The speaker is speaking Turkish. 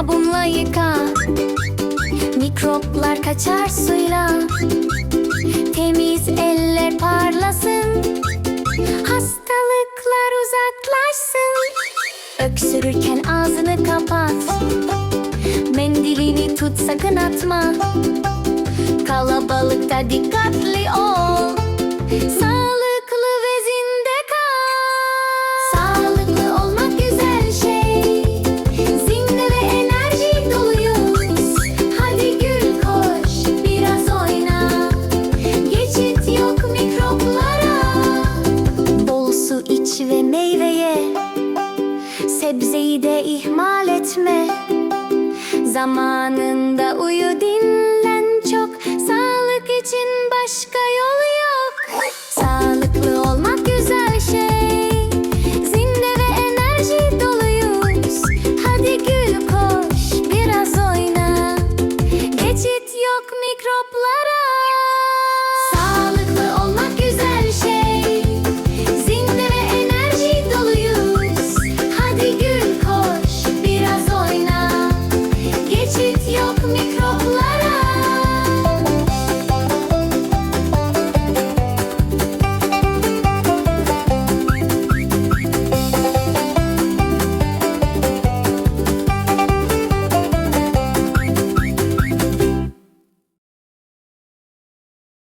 Unutma yıka. Mikroplar kaçar suyla. Temiz eller parlasın. Hastalıklar uzaklaşsın. Öksürürken ağzını kapat. Mendilini tut sakın atma. Kalabalıkta dikkatli ol. Sağlıklı sebzeyi de ihmal etme. Zamanında uyu dinlen çok. Sağlık için başka yol yok. Sağlıklı olmak güzel şey. Zinde ve enerji doluyuz. Hadi gül koş biraz oyna. Geçit yok mikroplar Mikrofon.